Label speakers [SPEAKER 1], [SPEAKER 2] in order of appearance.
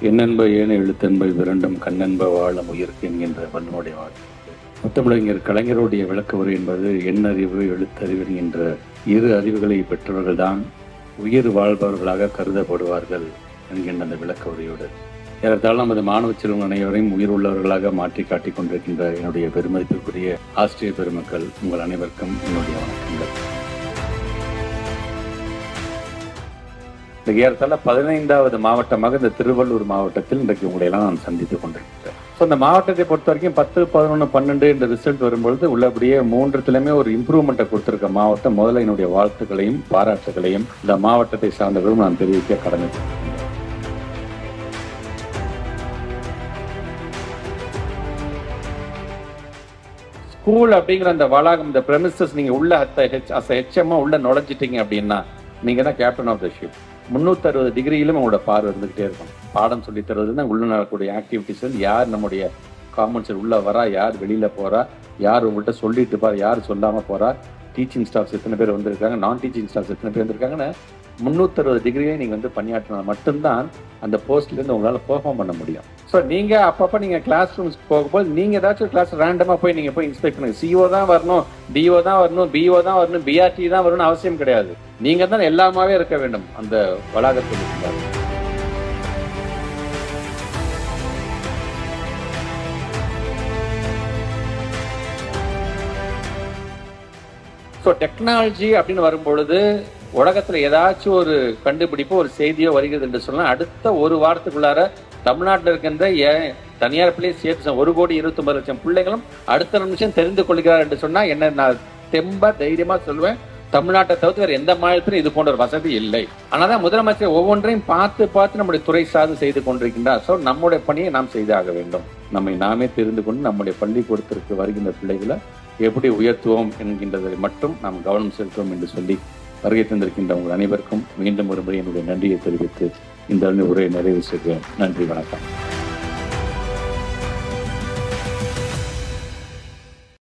[SPEAKER 1] என்னென்ப ஏன எழுத்தென்ப விரண்டும் கண்ணென்ப வாழும் உயிர்க்கு என்கின்ற வன்னுடைய வாழ்க்கை முத்தமிழறிஞர் கலைஞருடைய விளக்க உரை என்பது எண்ணறிவு எழுத்தறிவு என்கின்ற இரு அறிவுகளை பெற்றவர்கள்தான் உயிர் வாழ்பவர்களாக கருதப்படுவார்கள் என்கின்ற அந்த விளக்க உரையோடு. ஏறத்தாலும் நமது மாணவ செல்வம் அனைவரையும் உயிர் உள்ளவர்களாக மாற்றி காட்டிக் கொண்டிருக்கின்ற என்னுடைய பெருமதிப்புக்குரிய ஆஸ்திரிய பெருமக்கள் உங்கள் அனைவருக்கும் என்னுடைய இந்த ஏறத்தாழ பதினைந்தாவது மாவட்டமாக இந்த திருவள்ளூர் மாவட்டத்தில் இன்றைக்கு உங்களை எல்லாம் நான் சந்தித்துக் கொண்டிருக்கிறேன். ஸோ இந்த மாவட்டத்தை பொறுத்த வரைக்கும் பத்து பதினொன்று பன்னெண்டு இந்த ரிசல்ட் வரும்பொழுது உள்ளபடியே மூன்றுத்திலுமே ஒரு இம்ப்ரூவ்மெண்ட்டை கொடுத்துருக்க மாவட்டம் முதல்ல என்னுடைய வாழ்த்துக்களையும் பாராட்டுகளையும் இந்த மாவட்டத்தை சார்ந்தவர்களும் நான் தெரிவிக்க கடமைப்பட்டிருக்கிறேன். ஸ்கூல் அப்படிங்கிற அந்த வளாகம் இந்த பிரமிசஸ் நீங்கள் உள்ள அஸ் ஹெச்எம்மா உள்ள நுழைஞ்சிட்டீங்க அப்படின்னா நீங்க தான் கேப்டன் ஆஃப் த ஷிப் முன்னூத்தி அறுபது டிகிரியிலும் உங்களோட பார்வை இருந்துகிட்டே இருக்கும். பாடம் சொல்லி தருவதுன்னா உள்ள நடக்கக்கூடிய ஆக்டிவிட்டிஸ் யார் நம்முடைய காமன்ஸ் உள்ளே வரா? யார் வெளியில் போகிறா யார் உங்கள்கிட்ட சொல்லிட்டு பார்? யார் சொல்லாமல் போகிறா டீச்சிங் ஸ்டாஃப்ஸ் எத்தனை பேர் வந்திருக்காங்க? நான் டீச்சிங் ஸ்டாஃப்ஸ் எத்தனை பேர் வந்திருக்காங்கன்னு முந்நூற்றறுபது டிகிரியே நீங்கள் வந்து பணியாற்றினா மட்டும்தான் அந்த போஸ்ட்லேருந்து உங்களால் பெர்ஃபார்ம் பண்ண முடியும். ஸோ நீங்கள் அப்பப்போ நீங்கள் கிளாஸ் ரூம்ஸ்க்கு போகும்போது நீங்கள் ஏதாச்சும் கிளாஸ் ரேண்டமாக போய் நீங்கள் போய் இன்ஸ்பெக்ட் பண்ணுங்கள் சிஓ தான் வரணும் டிஓ தான் வரணும் பிஓ தான் வரணும் பிஆர்டி தான் வரணும்னு அவசியம் கிடையாது. நீங்க தான் எல்லாமாவே இருக்க வேண்டும் அந்த வளாகத்தில் இருந்தார் ஸோ டெக்னாலஜி அப்படின்னு வரும்பொழுது உலகத்தில் ஏதாச்சும் ஒரு கண்டுபிடிப்பு ஒரு செய்தியோ வருகிறது என்று சொன்னால் அடுத்த ஒரு வாரத்துக்குள்ளார தமிழ்நாட்டில் இருக்கின்ற ஏன் தனியார் பிள்ளையை சேர்த்து ஒரு கோடி இருபத்தொம்பது லட்சம் பிள்ளைகளும் அடுத்த நிமிஷம் தெரிந்து கொள்கிறார் என்று சொன்னால் என்ன நான் தெம்ப தைரியமாக சொல்லுவேன் தமிழ்நாட்டை தவிர்த்து வேற எந்த மாநிலத்திலும் இது போன்ற ஒரு வசதி இல்லை. ஆனாதான் முதலமைச்சர் ஒவ்வொன்றையும் பார்த்து பார்த்து நம்முடைய துறை சார்ந்து செய்து கொண்டிருக்கின்றார். ஸோ நம்முடைய பணியை நாம் செய்தாக வேண்டும். நம்மை நாமே தெரிந்து கொண்டு நம்முடைய பள்ளிக்கூடத்திற்கு வருகின்ற பிள்ளைகளை எப்படி உயர்த்துவோம் என்கின்றதை மட்டும் நாம் கவனம் செலுத்துவோம் என்று சொல்லி வருகை தந்திருக்கின்ற உங்கள் அனைவருக்கும் மீண்டும் ஒருமுறை என்னுடைய நன்றியை தெரிவித்து இந்த உரையை நிறைவு செய்கிறேன். நன்றி வணக்கம்.